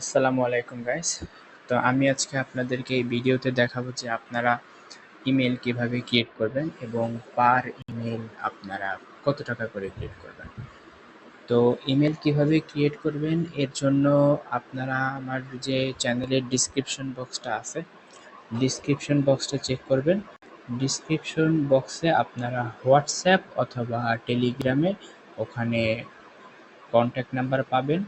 আসসালামু আলাইকুম গাইস তো আমি আজকে আপনাদেরকে এই ভিডিওতে দেখাবো যে আপনারা ইমেল কীভাবে ক্রিয়েট করবেন এবং পার ইমেল আপনারা কত টাকা করে ক্রিয়েট করবেন। তো ইমেল কীভাবে ক্রিয়েট করবেন, এর জন্য আপনারা আমার যে চ্যানেলের ডিসক্রিপশন বক্সটা আছে ডিসক্রিপশন বক্সটা চেক করবেন। ডিসক্রিপশন বক্সে আপনারা হোয়াটসঅ্যাপ অথবা টেলিগ্রামে ওখানে কন্ট্যাক্ট নাম্বার পাবেন।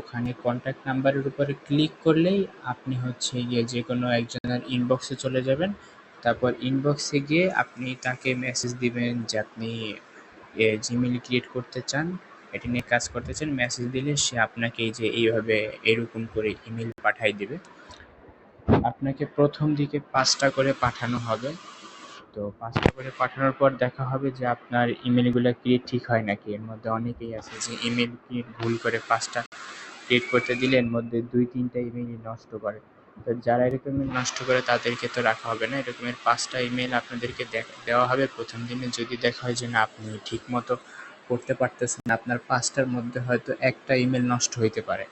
ওখানে কন্ট্যাক্ট নাম্বারের উপরে ক্লিক করলেই আপনি হচ্ছে গিয়ে যে কোনো একজনের ইনবক্সে চলে যাবেন। তারপর ইনবক্সে গিয়ে আপনি তাকে মেসেজ দিবেন যে আপনি জিমেল ক্রিয়েট করতে চান, এটি নিয়ে কাজ করতে চান মেসেজ দিলে সে আপনাকে এই যে এইভাবে এরকম করে ইমেল পাঠাই দিবে। আপনাকে প্রথম দিকে পাঁচটা করে পাঠানো হবে। তো পাঁচটা করে পাঠানোর পর দেখা হবে যে আপনার ইমেলগুলো ক্রিয়েট ঠিক হয় নাকি। এর মধ্যে অনেকেই আছে যে ইমেল ক্রিয়েট ভুল করে পাঁচটা ক্রিয়েট করতে দিলে এর মধ্যে দুই, তিনটা ইমেলই নষ্ট করে। তো যারা এরকম নষ্ট করে তাদেরকে তো রাখা হবে না। এরকমের পাঁচটা ইমেল আপনাদেরকে দেওয়া হবে। প্রথম দিনে যদি দেখা হয় যে না, আপনি ঠিক মতো করতে পারতেছেন আপনার পাঁচটার মধ্যে হয়তো একটা ইমেল নষ্ট হইতে পারে।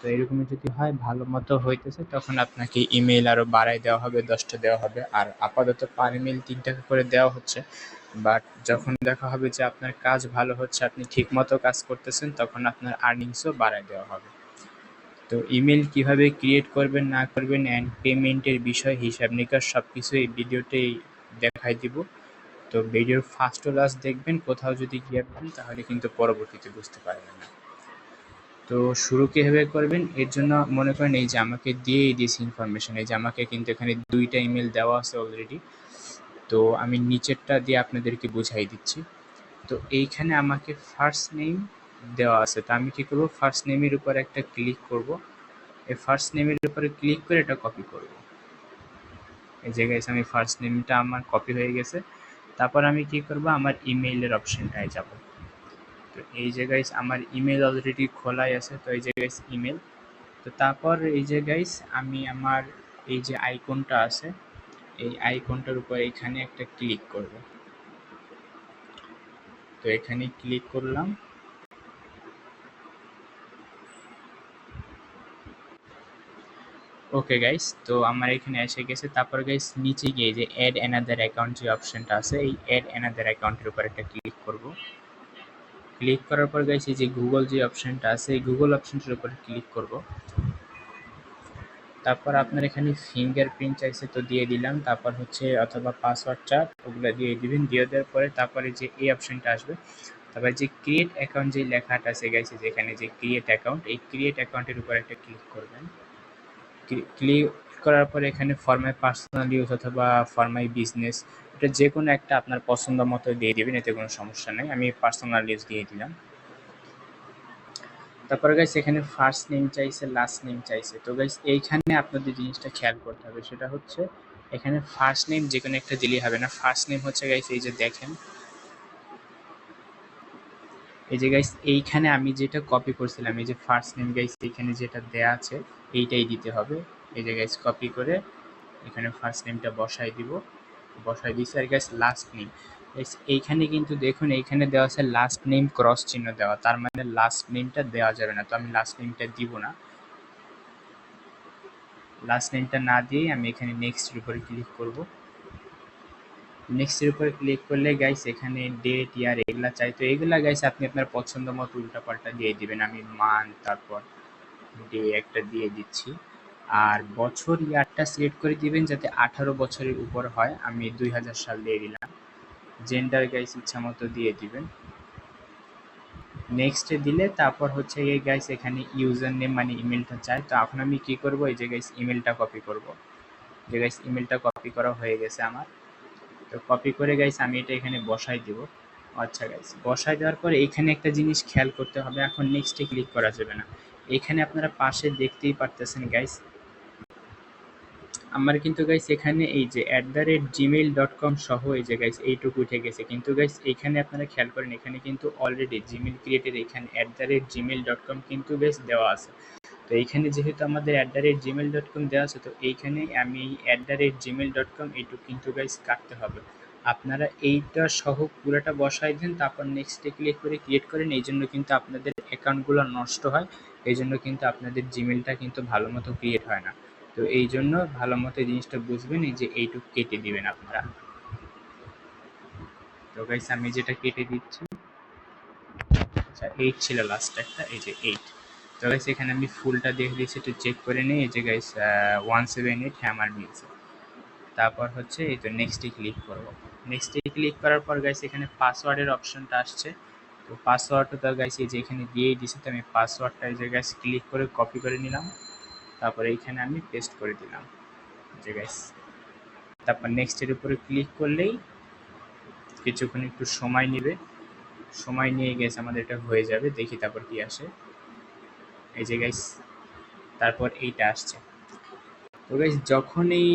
তো এরকমই যদি হয়, ভালো মতো হইতেছে, তখন আপনাকে ইমেল আরও বাড়াই দেওয়া হবে, দশটা দেওয়া হবে। আর আপাতত পার ইমেল তিন টাকা করে দেওয়া হচ্ছে। বাট যখন দেখা হবে যে আপনার কাজ ভালো হচ্ছে, আপনি ঠিক মতো কাজ করতেছেন, তখন আপনার আর্নিংসও বাড়াই দেওয়া হবে। তো ইমেল কীভাবে ক্রিয়েট করবেন, না করবেন অ্যান্ড পেমেন্টের বিষয়, হিসাব নিকাশ সব কিছু এই ভিডিওতেই দেখাই দিব। তো ভিডিওর ফার্স্ট ও লাস্ট দেখবেন, কোথাও যদি গিয়ে পান তাহলে কিন্তু পরবর্তীতে বুঝতে পারবেন না। তো শুরু কীভাবে করবেন, এর জন্য মনে করেন এই যে আমাকে দিয়েই দিয়েছে ইনফরমেশন এই যে আমাকে কিন্তু এখানে দুইটা ইমেল দেওয়া আছে অলরেডি তো আমি নিচেরটা দিয়ে আপনাদেরকে বুঝাই দিচ্ছি। তো এইখানে আমাকে ফার্স্ট নেম দেওয়া আছে। তো আমি কি করব? ফার্স্ট নেমের উপর একটা ক্লিক করব। এই ফার্স্ট নেমের উপরে ক্লিক করে এটা কপি করব। এই জায়গায় আমি ফার্স্ট নেমটা আমার কপি হয়ে গেছে। তারপর আমি কি করব? আমার ইমেইলের অপশনটায় যাব। তো এই জায়গায় আমার ইমেল অলরেডি খোলাই আছে। তো এই জায়গায় ইমেল তো তারপর এই জায়গায় আমি আমার এই যে আইকনটা আছে, এই আইকনটার উপর এখানে একটা ক্লিক করব। তো এখানে ক্লিক করলাম। ওকে গাইস তো আমার এখানে এসে গেছে। তারপর গাইস নিচে গিয়ে যে অ্যাড অ্যানাদার অ্যাকাউন্ট যে অপশনটা আছে, এই অ্যাড অ্যানাদার অ্যাকাউন্টের উপর একটা ক্লিক করব। ক্লিক করার পর গাইস এই যে গুগল যে অপশনটা আছে, এই গুগল অপশনটার উপর ক্লিক করব। তারপর আপনার এখানে ফিঙ্গারপ্রিন্ট চাইছে তো দিয়ে দিলাম। তারপর হচ্ছে অথবা পাসওয়ার্ডটা ওগুলো দিয়ে দিবেন। দিয়ে দেওয়ার পরে তারপরে যে এই অপশনটা আসবে, তারপর যে ক্রিয়েট অ্যাকাউন্ট যে লেখাটা আছে গেছে যেখানে যে ক্রিয়েট অ্যাকাউন্ট এই ক্রিয়েট অ্যাকাউন্টের উপর একটা ক্লিক করবেন। ক্লিক করার পরে এখানে ফর মাই পার্সোনাল ইউজ অথবা ফর মাই বিজনেস এটা যে কোনো একটা আপনার পছন্দ মতো দিয়ে দেবেন, এতে কোনো সমস্যা নেই। আমি পার্সোনাল ইউজ দিয়ে দিলাম। তারপরে গাইস এখানে ফার্স্ট নেম চাইছে লাস্ট নেম চাইছে। তো গাইস এইখানে আপনাদের জিনিসটা খেয়াল করতে হবে। সেটা হচ্ছে এখানে ফার্স্ট নেম যে কোনো একটা দিলেই হবে না। ফার্স্ট নেম হচ্ছে গাইস এই যে দেখেন। এই যে গাইস এইখানে আমি যেটা কপি করছিলাম, এই যে ফার্স্ট নেম গাইস এইখানে যেটা দেয়া আছে এইটাই দিতে হবে। এই যে গাইস কপি করে এখানে ফার্স্ট নেমটা বসাই দিব। বসাই দিছি আর গাইস লাস্ট নেম এইখানে কিন্তু দেখুন, এইখানে দেওয়া আছে লাস্ট নেম ক্রস চিহ্ন দেওয়া। তার মানে লাস্ট নেমটা দেওয়া যাবে না। তো আমি লাস্ট নেমটা দিব না। লাস্ট নেমটা না দিয়ে আমি এখানে নেক্সটের উপরে ক্লিক করব। নেক্সটের উপরে ক্লিক করলে গাইস এখানে ডেট ইয়ার এগুলা চাই। তো এগুলা গাইস আপনি আপনার পছন্দ মতো উল্টাপাল্টা দিয়ে দিবেন। আমি মান তারপর ডে একটা দিয়ে দিচ্ছি। আর বছর ইয়ারটা সিলেক্ট করে দিবেন যাতে আঠারো বছরের উপর হয়। আমি দুই হাজার সাল দিয়ে দিলাম। জেন্ডার গাইস ইচ্ছা মতো দিয়ে দিবেন। নেক্সটে দিলে তারপর হচ্ছে এই গাইস এখানে ইউজার নেম মানে ইমেলটা চাই। তো এখন আমি কি করব? এই যে গাইস ইমেলটা কপি করব। যে গাইস ইমেলটা কপি করা হয়ে গেছে আমার। তো কপি করে গাইস আমি এটা এখানে বসাই দিব। আচ্ছা গাইস বসাই দেওয়ার পরে এখানে একটা জিনিস খেয়াল করতে হবে। এখন নেক্সটে ক্লিক করা যাবে না। এখানে আপনারা পাশে দেখতেই পারতেছেন গাইস আমার কিন্তু গাইস এখানে এই যে at the rate Gmail dot com সহ এই যে গাইস এইটুকু উঠে গেছে। কিন্তু গাইস এইখানে আপনারা খেয়াল করেন, এখানে কিন্তু অলরেডি জিমেল ক্রিয়েটের এখানে at the rate Gmail dot com কিন্তু বেশ দেওয়া আছে। তো এইখানে যেহেতু আমাদের at the rate Gmail dot com দেওয়া আছে, তো এইখানে আমি এই at the rate Gmail dot com এইটুকু কিন্তু গাইস কাটতে হবে। আপনারা এইটা সহ পুরোটা বসাই দেন, তারপর নেক্সটে ক্লিক করে ক্রিয়েট করেন এই জন্য কিন্তু আপনাদের অ্যাকাউন্টগুলো নষ্ট হয় এই জন্য কিন্তু আপনাদের জিমেলটা কিন্তু ভালো মতো ক্রিয়েট হয় না। তো এই জন্য ভালো মতো জিনিসটা বুঝবেন, এই যে এইটুকু কেটে দিবেন আপনারা। তো গাইস আমি যেটা কেটে দিচ্ছি আচ্ছা এইট ছিল লাস্ট একটা, এই যে এইট তো গাইস এখানে আমি ফুলটা দেখে দিয়েছি, একটু চেক করে নিই, এই যে গাইস ওয়ান সেভেন এইট হ্যামার মিলছে তারপর হচ্ছে এই তো নেক্সটে ক্লিক করব। নেক্সটে ক্লিক করার পর গাইস এখানে পাসওয়ার্ডের অপশনটা আসছে। তো পাসওয়ার্ডটা তো গাইস এই যে এখানে দিয়েই দিছি তো আমি পাসওয়ার্ডটা এই জায়গায় ক্লিক করে কপি করে নিলাম। তারপরে এইখানে আমি পেস্ট করে দিলাম। যে গাইস তারপর নেক্সটের উপরে ক্লিক করলেই কিছুক্ষণ একটু সময় নেবে। সময় নিয়ে গেছে আমাদের এটা হয়ে যাবে, দেখি তারপর কি আসে। এই যে গাইস তারপর এইটা আসছে। তো গাইস যখনই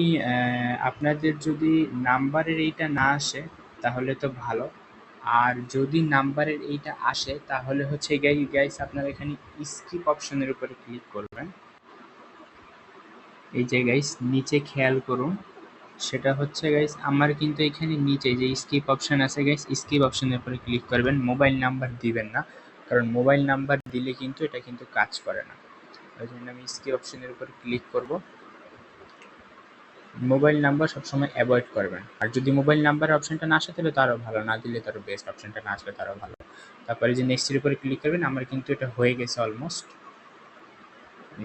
আপনাদের যদি নাম্বারের এইটা না আসে, তাহলে তো ভালো। আর যদি নাম্বারের এইটা আসে, তাহলে হচ্ছে গাই গাইস আপনারা এখানে স্কিপ অপশনের উপরে ক্লিক করবেন। এই যে গাইস নিচে খেয়াল করুন। সেটা হচ্ছে গাইস আমার কিন্তু এখানে নিচে যে স্কিপ অপশন আছে গাইস স্কিপ অপশনের উপরে ক্লিক করবেন। মোবাইল নাম্বার দিবেন না, কারণ মোবাইল নাম্বার দিলে কিন্তু এটা কিন্তু কাজ করে না। ওই জন্য আমি স্কিপ অপশনের উপর ক্লিক করব। মোবাইল নাম্বার সবসময় অ্যাভয়েড করবেন। আর যদি মোবাইল নাম্বারের অপশনটা না আসে, তাহলে তারও ভালো। না দিলে তারও বেস্ট অপশনটা না আসলে তারও ভালো। তারপরে যে নেক্সটের উপরে ক্লিক করবেন, আমার কিন্তু এটা হয়ে গেছে অলমোস্ট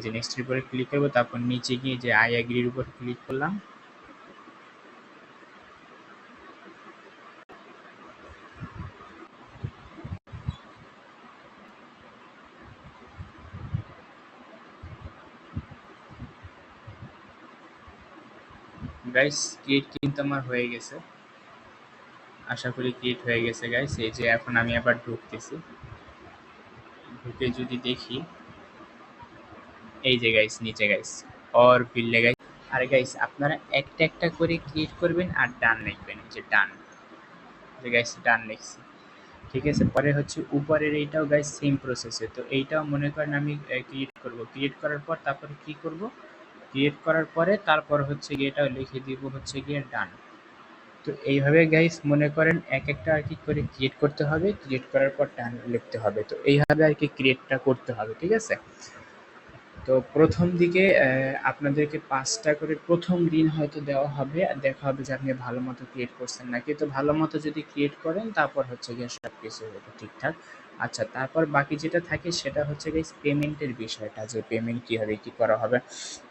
যে নেক্সটের উপরে ক্লিক করব, তারপর নিচে গিয়ে যে আই অ্যাগ্রির উপর ক্লিক করলাম গাইস ক্রিয়েট কিন্তু আমার হয়ে গেছে। আশা করি ক্রিয়েট হয়ে গেছে গাইস এই যে এখন আমি আবার ঢুকতেছি। ঢুকে যদি দেখি। এই যে গাইস নিচে গাইস অর ফিল্ডে গাইস আর গাইস আপনারা একটা একটা করে ক্রিয়েট করবেন আর ডান লিখবেন যে ডান। যে গাইস ডান লিখছি। ঠিক আছে, পরে হচ্ছে উপরের এইটাও গাইস সেম প্রসেসে তো এইটাও মনে করেন আমি ক্রিয়েট করব। ক্রিয়েট করার পর তারপরে কি করব? ক্রিয়েট করার পরে তারপর হচ্ছে গিয়ে এটা লিখে দিব হচ্ছে গিয়ে ডান তো এইভাবে গাইস মনে করেন এক একটা আর কি করে ক্রিয়েট করতে হবে ক্রিয়েট করার পর ডান লিখতে হবে। তো এইভাবে আর কি ক্রিয়েটটা করতে হবে, ঠিক আছে? তো প্রথম দিকে আপনাদেরকে পাঁচটা করে প্রথম দিন হয়তো দেওয়া হবে, আর দেখা হবে যে আপনি ভালো মতো ক্রিয়েট করছেন নাকি। তো ভালো মতো যদি ক্রিয়েট করেন, তারপর হচ্ছে গিয়ে সব কিছু ঠিকঠাক। আচ্ছা তারপর বাকি যেটা থাকে সেটা হচ্ছে গাইস পেমেন্টের বিষয়টা, যে পেমেন্ট কীভাবে কী করা হবে।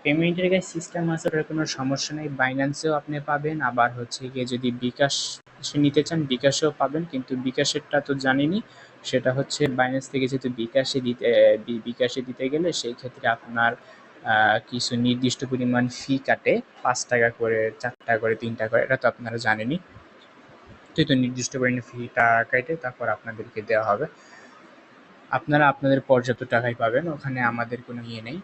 পেমেন্টের গাইস সিস্টেম আছে, ওটার কোনো সমস্যা নেই। বাইন্যান্সেও আপনি পাবেন, আবার হচ্ছে গিয়ে যদি বিকাশ নিতে চান, বিকাশেও পাবেন, কিন্তু বিকাশেরটা তো জানিনি। সেটা হচ্ছে বাইন্যান্স থেকে যেহেতু বিকাশে দিতে বিকাশে দিতে গেলে সেই ক্ষেত্রে আপনার কিছু নির্দিষ্ট পরিমাণ ফি কাটে। পাঁচ টাকা করে, চার টাকা করে, তিন টাকা করে, এটা তো আপনারা জানেনই। তো নির্দিষ্ট পরিমাণ ফিটা কেটে, তারপর আপনাদেরকে দেওয়া হবে। আপনারা আপনাদের পর্যাপ্ত টাকাই পাবেন, ওখানে আমাদের কোনো ইয়ে নেই।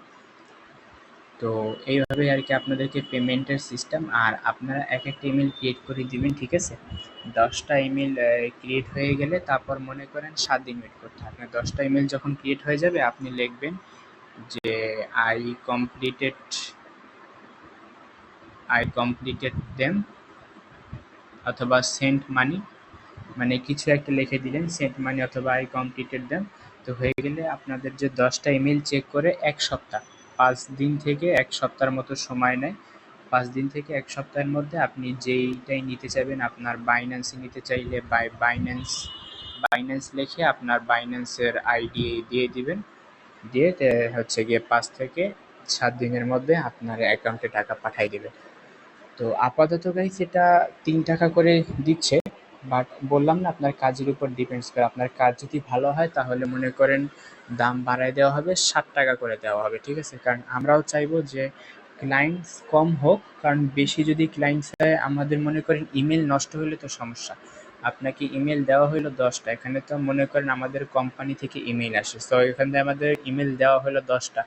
তো এইভাবে আর কি আপনাদেরকে পেমেন্টের সিস্টেম আর আপনারা এক একটা ইমেল ক্রিয়েট করে দিবেন, ঠিক আছে? দশটা ইমেল ক্রিয়েট হয়ে গেলে তারপর মনে করেন সাত দিন ওয়েট করতে আপনার দশটা ইমেল যখন ক্রিয়েট হয়ে যাবে, আপনি লিখবেন যে I completed I completed them অথবা সেন্ট মানি মানে কিছু একটা লিখে দিলেন সেন্ট মানি অথবা আই কমপ্লিটেড দেম তো হয়ে গেলে আপনাদের যে দশটা ইমেল চেক করে এক সপ্তাহ, পাঁচ দিন থেকে এক সপ্তাহের মতো সময় নেয়। পাঁচ দিন থেকে এক সপ্তাহের মধ্যে আপনি যেইটাই নিতে চাইবেন, আপনার বাইন্যান্সে নিতে চাইলে বাই বাইন্যান্স বাইন্যান্স লিখে আপনার বাইন্যান্সের আইডি দিয়ে দিবেন। দিয়ে হচ্ছে গিয়ে পাঁচ থেকে সাত দিনের মধ্যে আপনার অ্যাকাউন্টে টাকা পাঠিয়ে দেবে তো আপাতত গাইস এটা তিন টাকা করে দিচ্ছে। বাট বললাম না, আপনার কাজের উপর ডিপেন্ডস করে। আপনার কাজ যদি ভালো হয়, তাহলে মনে করেন দাম বাড়ায় দেওয়া হবে, ষাট টাকা করে দেওয়া হবে, ঠিক আছে? কারণ আমরাও চাইব যে ক্লায়েন্টস কম হোক, কারণ বেশি যদি ক্লায়েন্টস হয় আমাদের মনে করেন ইমেল নষ্ট হলে তো সমস্যা। আপনাকে ইমেল দেওয়া হলো দশটা, এখানে তো মনে করেন আমাদের কোম্পানি থেকে ইমেল আসে। তো এখান থেকে আমাদের ইমেল দেওয়া হলো দশটা।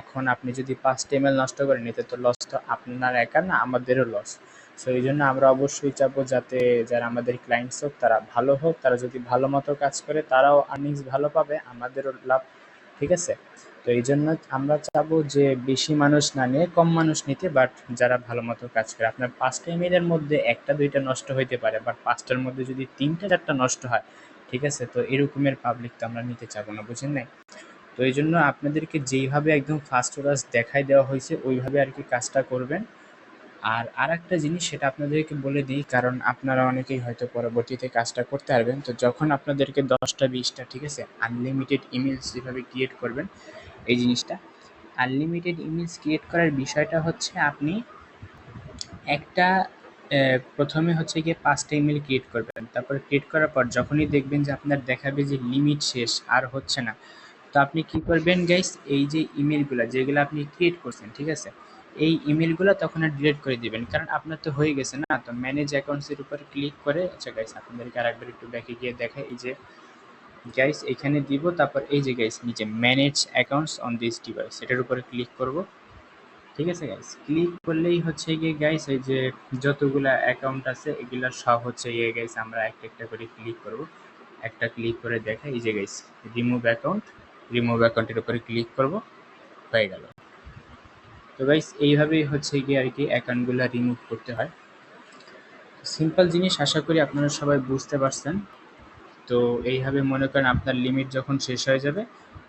এখন আপনি যদি পাঁচটা ইমেল নষ্ট করেন, এতে তো লস তো আপনার একা না, আমাদেরও লস সো এই জন্য আমরা অবশ্যই চাবো যাতে যারা আমাদের ক্লায়েন্টস হোক, তারা ভালো হোক, তারা যদি ভালো মতো কাজ করে, তারাও আর্নিংস ভালো পাবে, আমাদেরও লাভ, ঠিক আছে? তো এই জন্য আমরা চাবো যে বেশি মানুষ না নিয়ে কম মানুষ নিতে বাট যারা ভালো মতো কাজ করে। আপনার পাঁচটা ইমেলের মধ্যে একটা, দুইটা নষ্ট হইতে পারে বাট পাঁচটার মধ্যে যদি তিনটা, চারটা নষ্ট হয়, ঠিক আছে? তো এরকমের পাবলিক তো আমরা নিতে চাবো না, বুঝেন নাই? তো এই জন্য আপনাদেরকে যেইভাবে একদম ফার্স্ট ক্লাস দেখাই দেওয়া হয়েছে, ওইভাবে আর কি কাজটা করবেন। আর আর একটা জিনিস সেটা আপনাদেরকে বলে দিই, কারণ আপনারা অনেকেই হয়তো পরবর্তীতে কাজটা করতে পারবেন। তো যখন আপনাদেরকে দশটা, বিশটা, ঠিক আছে আনলিমিটেড ইমেলস যেভাবে ক্রিয়েট করবেন, এই জিনিসটা আনলিমিটেড ইমেলস ক্রিয়েট করার বিষয়টা হচ্ছে আপনি একটা প্রথমে হচ্ছে গিয়ে পাঁচটা ইমেল ক্রিয়েট করবেন। তারপর ক্রিয়েট করার পর যখনই দেখবেন যে আপনার দেখাবে যে লিমিট শেষ, আর হচ্ছে না, তো আপনি কি করবেন গাইস এই যে ইমেলগুলো যেগুলো আপনি ক্রিয়েট করছেন, ঠিক আছে এই ইমেলগুলো তখন আর ডিলিট করে দিবেন। কারণ আপনার তো হয়ে গেছে না? তো ম্যানেজ অ্যাকাউন্টসের উপর ক্লিক করে আচ্ছা গাইস আপনাদেরকে আরেকবার একটু ব্যাকে গিয়ে দেখাই, এই যে গাইস এখানে দিব, তারপর এই যে গাইস নিচে manage accounts on this device এটার উপরে ক্লিক করব। ঠিক আছে গাইস ক্লিক করলেই হচ্ছে গিয়ে গাইস এই যে যতগুলা অ্যাকাউন্ট আছে, এগুলা সব হচ্ছে গিয়ে গাইস আমরা একটা একটা করে ক্লিক করব। একটা ক্লিক করে দেখা এই যে গাইস রিমুভ অ্যাকাউন্ট রিমুভ অ্যাকাউন্টের উপরে ক্লিক করব, হয়ে গেল। তো গাইস এইভাবেই হচ্ছে গিয়ে আর কি অ্যাকাউন্টগুলো রিমুভ করতে হয়। সিম্পল জিনিস আশা করি আপনারা সবাই বুঝতে পারছেন। তো এইভাবে মনে করেন আপনার লিমিট যখন শেষ হয়ে যাবে,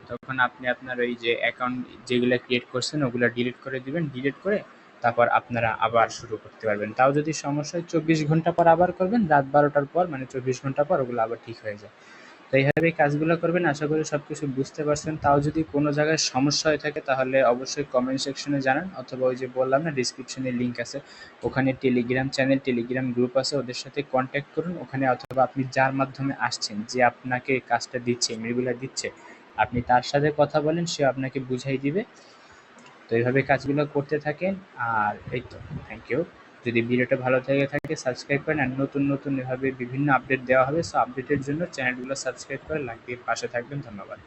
তখন আপনি আপনার ওই যে অ্যাকাউন্ট যেগুলো ক্রিয়েট করছেন, ওগুলো ডিলিট করে দিবেন। ডিলিট করে তারপর আপনারা আবার শুরু করতে পারবেন। তাও যদি সমস্যা হয়, চব্বিশ ঘণ্টা পর আবার করবেন, রাত বারোটার পর মানে চব্বিশ ঘণ্টা পর ওগুলো আবার ঠিক হয়ে যায়। তো এইভাবে কাজগুলো করবেন, আশা করি সব কিছু বুঝতে পারছেন। তাও যদি কোনো জায়গায় সমস্যা হয়ে থাকে, তাহলে অবশ্যই কমেন্ট সেকশনে জানান, অথবা ওই যে বললাম না ডিসক্রিপশনে লিঙ্ক আছে। ওখানে টেলিগ্রাম চ্যানেল টেলিগ্রাম গ্রুপ আছে, ওদের সাথে কন্ট্যাক্ট করুন। ওখানে অথবা আপনি যার মাধ্যমে আসছেন, যে আপনাকে কাজটা দিচ্ছে ইমেলগুলো দিচ্ছে, আপনি তার সাথে কথা বলেন, সে আপনাকে বুঝাই দিবে। তো এইভাবে কাজগুলো করতে থাকেন, আর এই তো থ্যাংক ইউ যদি ভিডিওটা ভালো থেকে থাকে সাবস্ক্রাইব করেন আর নতুন নতুন এভাবে বিভিন্ন আপডেট দেওয়া হবে সো আপডেটের জন্য চ্যানেলগুলো সাবস্ক্রাইব করে লাইক দিয়ে পাশে থাকবেন। ধন্যবাদ।